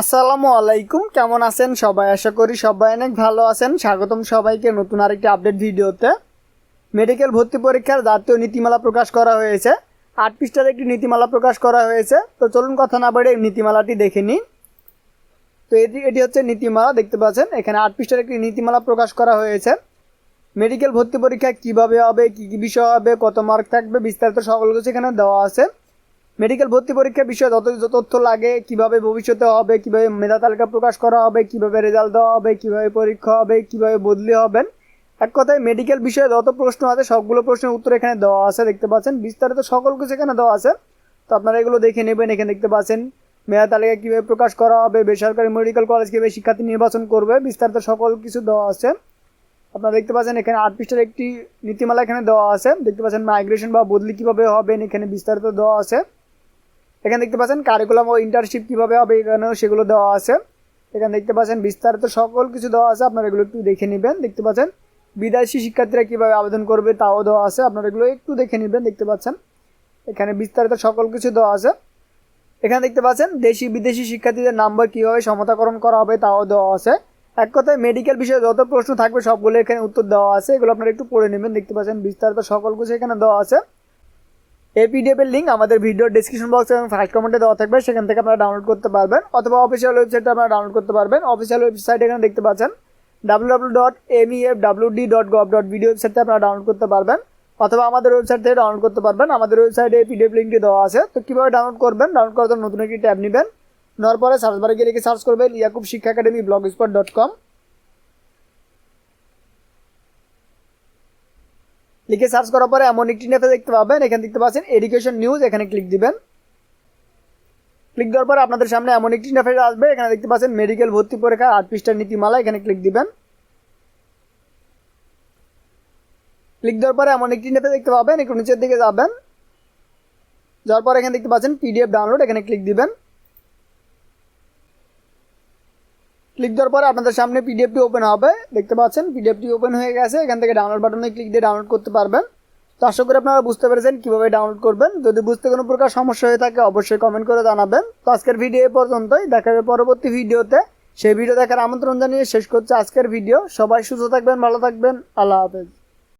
আসসালামু আলাইকুম, কেমন আছেন সবাই? আশা করি সবাই অনেক ভালো আছেন। স্বাগতম সবাইকে নতুন আরেকটি আপডেট ভিডিওতে। মেডিকেল ভর্তি পরীক্ষার জাতীয় নীতিমালা প্রকাশ করা হয়েছে। আট পৃষ্ঠার একটি নীতিমালা প্রকাশ করা হয়েছে। তো চলুন কথা না বাড়ে নীতিমালাটি দেখে নিই। তো এটি এটি হচ্ছে নীতিমালা, দেখতে পাচ্ছেন? এখানে আট পৃষ্ঠার একটি নীতিমালা প্রকাশ করা হয়েছে। মেডিকেল ভর্তি পরীক্ষা কীভাবে হবে, কী কী বিষয় হবে, কত মার্ক থাকবে, বিস্তারিত সকল কিছু এখানে দেওয়া আছে। মেডিকেল ভর্তি পরীক্ষার বিষয়ে যত যত তথ্য লাগে, কীভাবে ভবিষ্যতে হবে, কীভাবে মেধা তালিকা প্রকাশ করা হবে, কীভাবে রেজাল্ট দেওয়া হবে, কীভাবে পরীক্ষা হবে, কীভাবে বদলি হবেন, এক কথায় মেডিকেল বিষয়ে যত প্রশ্ন আছে, সবগুলো প্রশ্নের উত্তর এখানে দেওয়া আছে, দেখতে পাচ্ছেন। বিস্তারিত সকল কিছু এখানে দেওয়া আছে। তো আপনারা এগুলো দেখে নেবেন, এখানে দেখতে পাচ্ছেন। মেধা তালিকা কীভাবে প্রকাশ করা হবে, বেসরকারি মেডিকেল কলেজ কীভাবে শিক্ষার্থী নির্বাচন করবে, বিস্তারিত সকল কিছু দেওয়া আছে। আপনারা দেখতে পাচ্ছেন, এখানে আট পৃষ্ঠার একটি নীতিমালা এখানে দেওয়া আছে। দেখতে পাচ্ছেন মাইগ্রেশন বা বদলি কীভাবে হবেন এখানে বিস্তারিত দেওয়া আছে। এখানে দেখতে পাচ্ছেন কারিকুলাম ও ইন্টার্নশিপ কীভাবে হবে এখানেও সেগুলো দেওয়া আছে। এখানে দেখতে পাচ্ছেন বিস্তারিত সকল কিছু দেওয়া আছে, আপনারা এগুলো একটু দেখে নেবেন। দেখতে পাচ্ছেন বিদেশি শিক্ষার্থীরা কীভাবে আবেদন করবে তাও দেওয়া আছে, আপনারা এগুলো একটু দেখে নেবেন, দেখতে পাচ্ছেন। এখানে বিস্তারিত সকল কিছু দেওয়া আছে। এখানে দেখতে পাচ্ছেন দেশি বিদেশি শিক্ষার্থীদের নাম্বার কীভাবে সমতাকরণ করা হবে তাও দেওয়া আছে। এক কথায় মেডিকেল বিষয়ে যত প্রশ্ন থাকবে সবগুলো এখানে উত্তর দেওয়া আছে, এগুলো আপনারা একটু পড়ে নেবেন। দেখতে পাচ্ছেন বিস্তারিত সকল কিছু এখানে দেওয়া আছে। এই পিডিএফের লিঙ্ক আমাদের ভিডিও ডিসক্রিপশন বক্স এবং ফার্স্ট কমেন্টে দেওয়া থাকবে, সেখান থেকে আপনারা ডাউনলোড করতে পারবেন অথবা অফিসিয়াল ওয়েবসাইটে আপনারা ডাউনলোড করতে পারবেন। অফিসিয়াল ওয়েবসাইট এখানে দেখতে পাচ্ছেন W W dot M F W D dot gov dot video ওয়েবসাইটে আপনারা ডাউনলোড করতে পারবেন অথবা আমাদের ওয়েবসাইট থেকে ডাউনলোড করতে পারবেন। আমাদের ওয়েবসাইটে এই পিডিএফ লিঙ্কটি দেওয়া আছে। তো কীভাবে ডাউনলোড করবেন? ডাউনলোড করার জন্য নতুন একটি ট্যাব নেবেন। নেওয়ার পরে সার্চ বারে গিয়ে লিখে সার্চ করবেন, Yakub Shiksha academy blogspot dot com লিখে সার্চ করার পরে এমন একটি নেপে দেখতে পাবেন। এখানে দেখতে পাচ্ছেন এডুকেশন নিউজ এখানে ক্লিক দিবেন। ক্লিক দেওয়ার পরে আপনাদের সামনে এমন একটি নেপে আসবে। এখানে দেখতে পাচ্ছেন মেডিকেল ভর্তি পরীক্ষা, আট পৃষ্ঠার নীতিমালা, এখানে ক্লিক দিবেন। ক্লিক দেওয়ার পরে এমন একটি নেপে দেখতে পাবেন। একটু নিচের দিকে যাবেন। যাওয়ার পর এখানে দেখতে পাচ্ছেন পিডিএফ ডাউনলোড এখানে ক্লিক দিবেন। ক্লিক দেওয়ার পরে আপনাদের সামনে পিডিএফটি ওপেন হবে। দেখতে পাচ্ছেন, পিডিএফটি ওপেন হয়ে গেছে। এখান থেকে ডাউনলোড বাটনে ক্লিক দিয়ে ডাউনলোড করতে পারবেন। তো আশা করি আপনারা বুঝতে পেরেছেন কীভাবে ডাউনলোড করবেন। যদি বুঝতে কোনো প্রকার সমস্যা হয়ে থাকে, অবশ্যই কমেন্ট করে জানাবেন। তো আজকের ভিডিও এ পর্যন্তই। দেখা পরবর্তী ভিডিওতে সেই ভিডিও দেখার আমন্ত্রণ জানিয়ে শেষ করছে আজকের ভিডিও সবাই সুস্থ থাকবেন, ভালো থাকবেন। আল্লাহ হাফেজ।